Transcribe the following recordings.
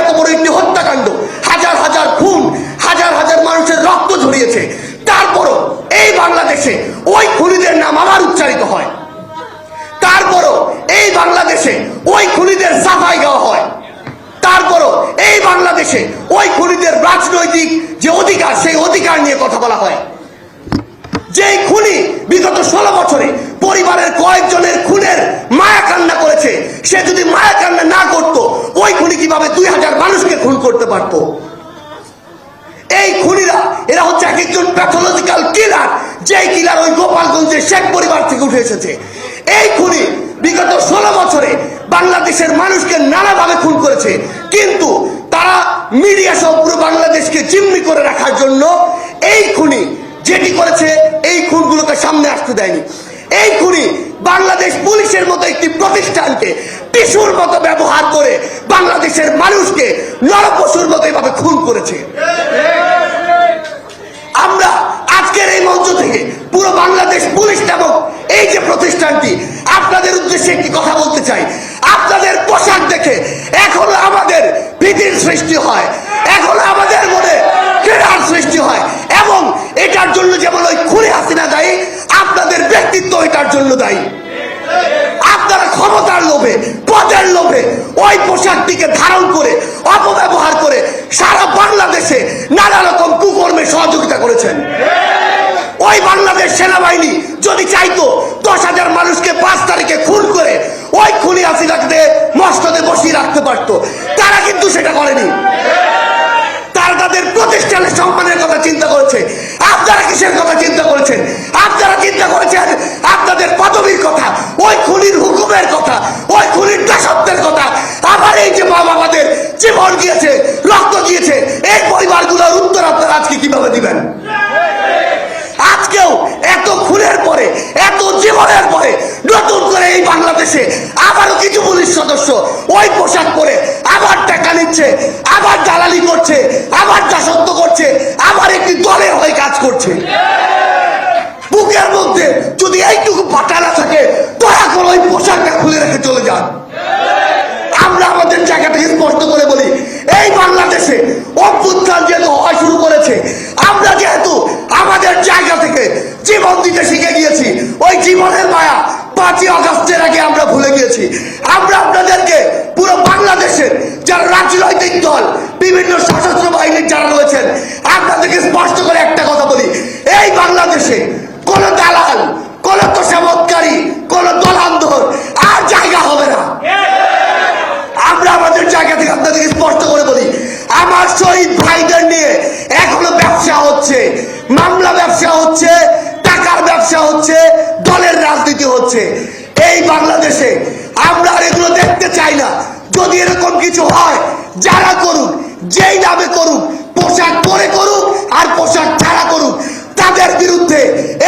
এত বড় একটি হত্যাকাণ্ড, হাজার হাজার খুন, হাজার হাজার মানুষের রক্ত ঝরিয়েছে। তারপরও এই বাংলাদেশে ওই খুনিদের নাম আবার উচ্চারিত হয়। তারপরও এই বাংলাদেশে ওই খুনিদের সাফাই গাওয়া হয়। তারপরও এই বাংলাদেশে ওই খুনিদের রাজনৈতিক যে অধিকার, সেই অধিকার নিয়ে কথা বলা হয়। যে খুনি বিগত ষোলো বছরে পরিবারের কয়েকজনের খুনের মায়া কান্না করেছে সে যদি মায়া কান্না না করত ওই খুনি কীভাবে দুই হাজার মানুষকে খুন করতে পারত? এই খুনিরা, এরা হচ্ছে এক একজন প্যাথোলজিক্যাল কিলার যেই কিলার ওই গোপালগঞ্জের শেখ পরিবার থেকে উঠে এসেছে। এই খুনি বিগত ষোলো বছরে বাংলাদেশের মানুষকে নানাভাবে খুন করেছে। কিন্তু তারা মিডিয়া সহ পুরো বাংলাদেশকে জিম্মি করে রাখার জন্য এই খুনি যেটি করেছে, এই খুনগুলোকে সামনে আসতে দেয়নি। এই খুনি বাংলাদেশ পুলিশের মতো একটি প্রতিষ্ঠানকে টিসুর মতো ব্যবহার করে বাংলাদেশের মানুষকে নরপশুর মতো এভাবে খুন করেছে। আমরা আজকের এই মঞ্চ থেকে পুরো বাংলাদেশ পুলিশ নামক এই যে প্রতিষ্ঠানটি, আপনাদের উদ্দেশ্যে একটি কথা বলতে চাই। আপনাদের পোশাক দেখে এখনও আমাদের ভীতির সৃষ্টি হয়। এখনও আমাদের মনে বাংলাদেশ সেনাবাহিনী যদি চাইতো দশ হাজার মানুষকে পাঁচ তারিখে খুন করে ওই খুনি হাসিনাকে মস্তদে বসিয়ে রাখতে পারতো। তারা কিন্তু সেটা করেনি। প্রতিষ্ঠানের সম্মানের কথা চিন্তা করেছে। আপনারা কিসের কথা চিন্তা করেছেন? আপনারা চিন্তা করেছেন আপনাদের পদবীর কথা ওই খুনির হুকুমের কথা ওই খুনির দাসত্বের কথা আবার এই যে মা বাবাদের জীবন গিয়েছে রক্ত গিয়েছে এই পরিবারগুলোর উত্তর আপনারা আজকে কীভাবে দিবেন আজকেও এত খুনের পরে এত জীবনের পরে নতুন করে বাংলাদেশে আবারও কিছু পুলিশ সদস্য ওই পোশাক পরে আবার টাকা নিচ্ছে, আবার দালালি করছে, আবার দাসত্ব করছে, আবার একটি দলের হয়ে কাজ করছে। বুকের মধ্যে যদি এইটুকু থাকে, দয়া করে ওই পোশাকটা খুলে রেখে চলে যান। আমরা আমাদের জায়গা থেকে স্পষ্ট করে বলি, এই বাংলাদেশে অভ্যুত্থান যেহেতু হওয়া শুরু করেছে, আমরা যেহেতু আমাদের জায়গা থেকে জীবন দিতে শিখে গিয়েছি, ওই জীবনের মায়া পাঁচই অগস্টের আগে আমরা ভুলে গিয়েছি। আমরা আপনাদেরকে পুরো বাংলাদেশের যারা রাজনৈতিক দল, বিভিন্ন সশস্ত্র বাহিনীর যারা রয়েছেন, আপনাদেরকে স্পষ্ট করে একটা কথা বলি। এই বাংলাদেশে কোন দালাল, কোন তো কোন এরকম কিছু হয়, যারা করুক, যেই নামে করুক, পোশাক পরে করুক আর পোশাক ছাড়া করুক, তাদের বিরুদ্ধে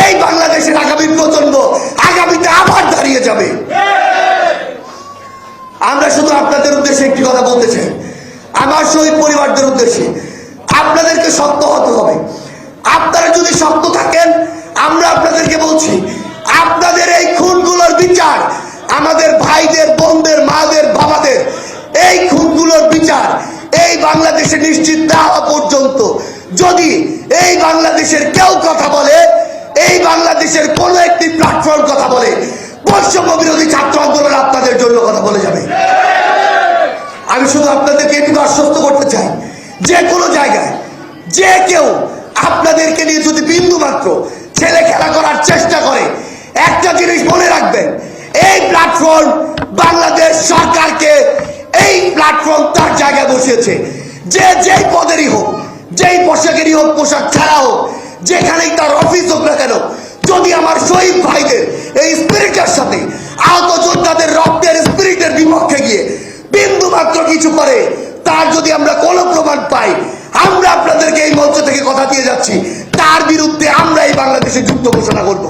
এই বাংলাদেশের আগামী প্রজন্ম আগামীতে আবার দাঁড়িয়ে যাবে। আমরা শুধু আপনাদের উদ্দেশ্যে একটি কথা বলতে চাই। আমার শহীদ পরিবারদের উদ্দেশ্যে আপনাদেরকে শক্ত হতে হবে। আপনারা যদি শক্ত থাকেন, আমরা আপনাদেরকে বলছি, আপনাদের এই খুনগুলোর বিচার আমাদের ভাইদের, বোনদের খুনগুলোর বিচার এই বাংলাদেশে নিশ্চিত না হওয়া পর্যন্ত। যদি এই বাংলাদেশের কেউ কথা বলে, এই বাংলাদেশের কোন একটি প্ল্যাটফর্ম কথা বলে, বৈষম্য বিরোধী ছাত্র আন্দোলন আপনাদের জন্য কথা বলে যাবে। আমি শুধু আপনাদেরকে একটু আশ্বস্ত করতে চাই, যে কোনো জায়গায়, যে কেউ আপনাদেরকে নিয়ে যদি বিন্দু মাত্র ছেলে খেলা করার চেষ্টা করে, একটা জিনিস মনে রাখবেন, এই প্ল্যাটফর্ম বাংলাদেশ সরকারকে প্ল্যাটফর্ম তার জায়গায় বসিয়েছে। যে যেই পদেরই হোক, যেই পোশাকেরই হোক, পোশাক ছাড়া হোক, যেখানেই তার অফিস হোক না কেন, যদি আমার শহীদ ভাইদের এই স্পিরিটের সাথে, আহত যোদ্ধাদের রক্তের স্পিরিটের বিপক্ষে গিয়ে বিন্দু মাত্র কিছু করে, তার যদি আমরা কোনো প্রমাণ পাই, আমরা আপনাদেরকে এই মঞ্চ থেকে কথা দিয়ে যাচ্ছি, তার বিরুদ্ধে আমরা এই বাংলাদেশে যুদ্ধ ঘোষণা করব।